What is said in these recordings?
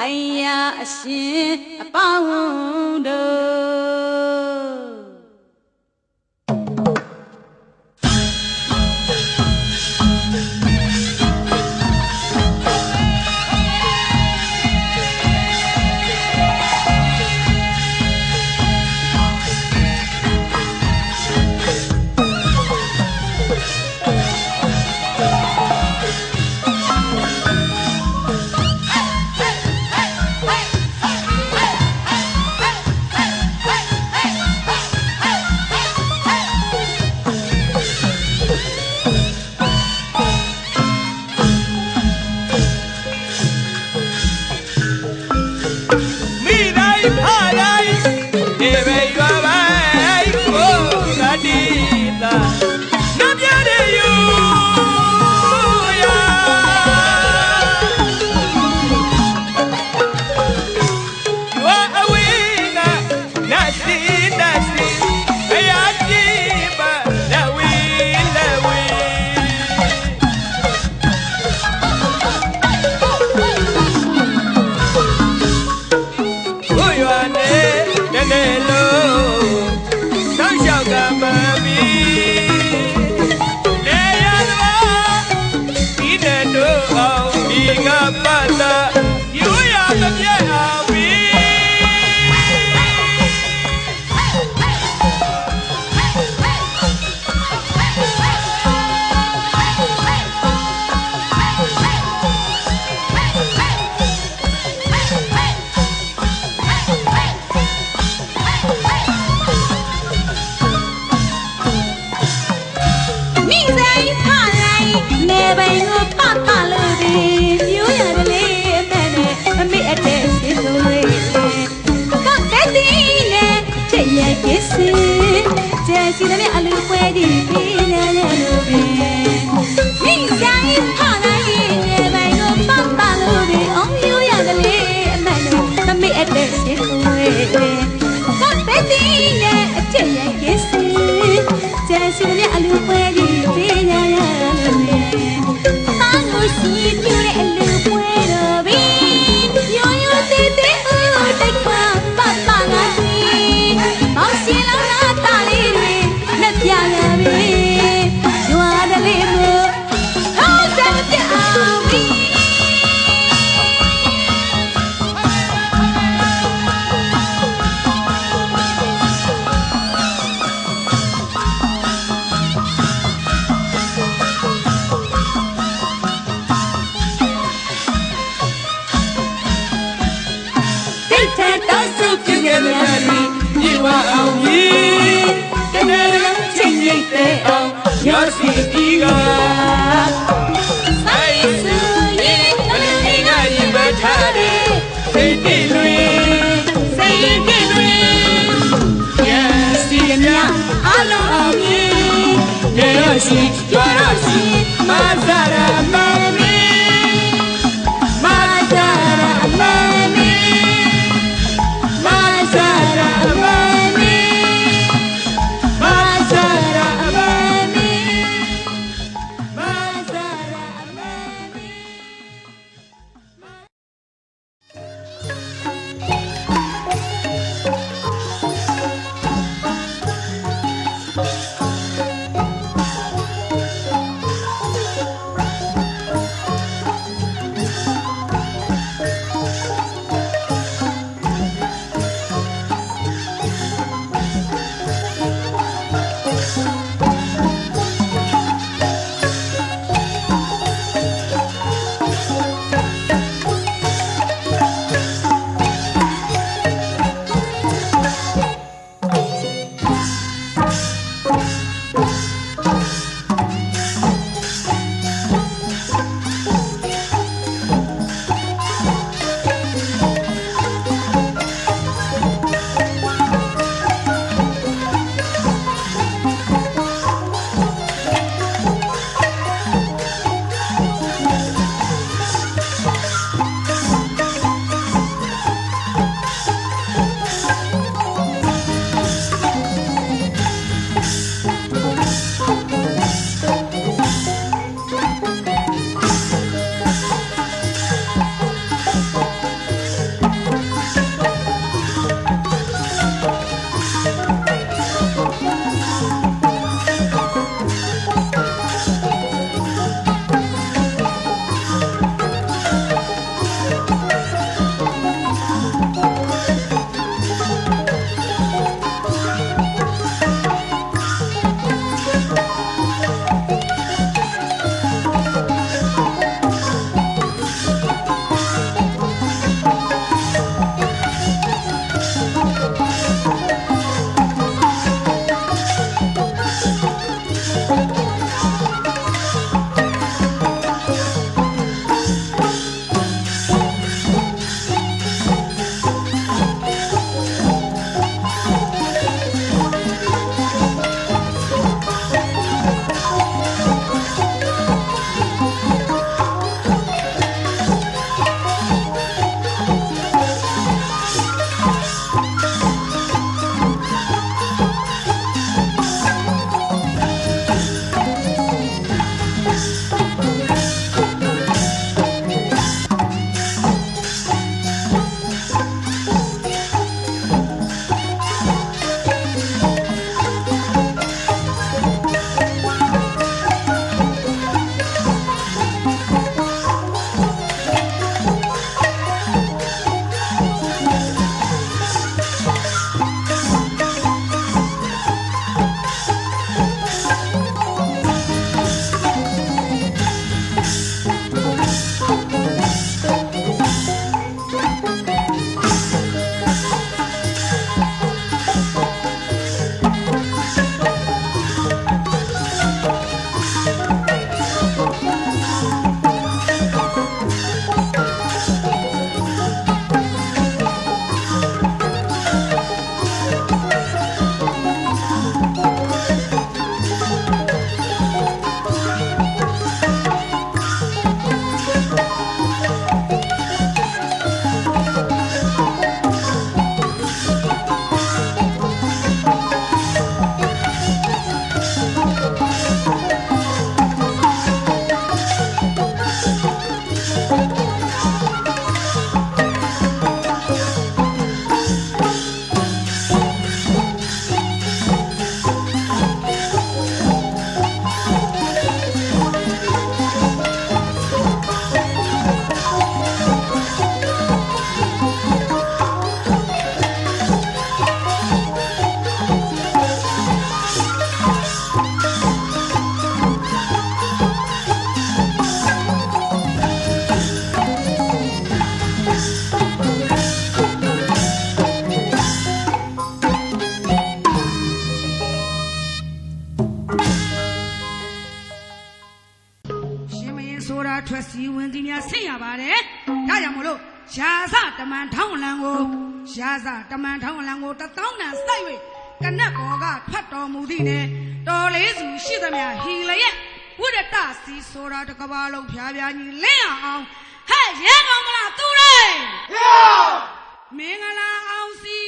ဆိုင်ရာအရှင်အပေါင်းတို့ မအောင်ကြီးတနေရန်ချင်းရိတ်တဲ့အောင်ရောစီဒီကဆိုင်စူရင်မင်းငါရင်ပထားတယ်စိတ်တိလွင်စိတ်တိလွင်ရစီမြအလုံးအောင်ကြီးရရှိကြရရှိမသာ ရာဇတမန်ထောင်းလံကိုတသောင်းတန်စိုက်၍ကနက်ဘောကဖတ်တော်မူသည့်နဲ့တော်လေးစုရှိသမျှဟီလရဲ့ဝိရတစီဆိုတာတစ်ကဘာလုံးဖြားဖြားကြီးလင်းအောင်ဟဲ့ရဲကောင်းမလားသူရဲမင်္ဂလာအောင်စီ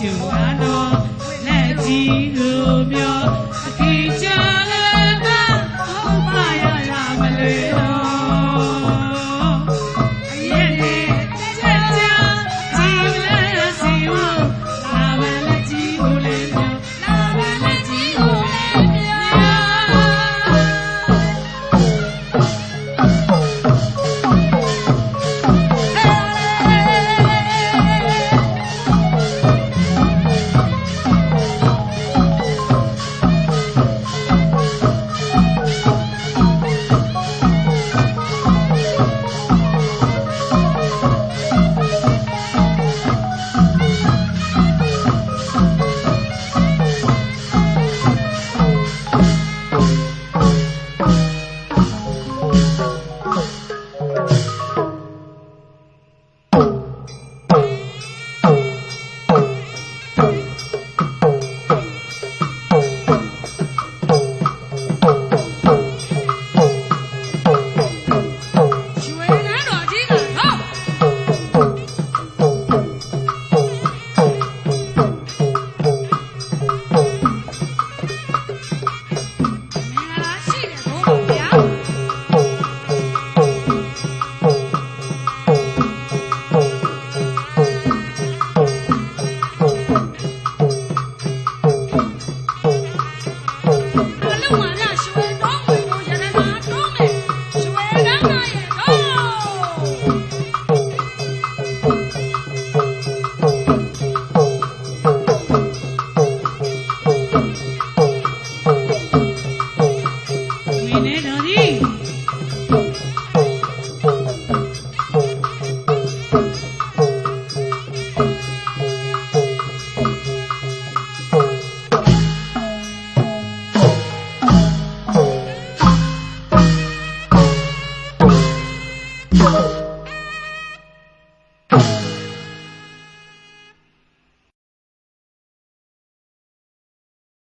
you.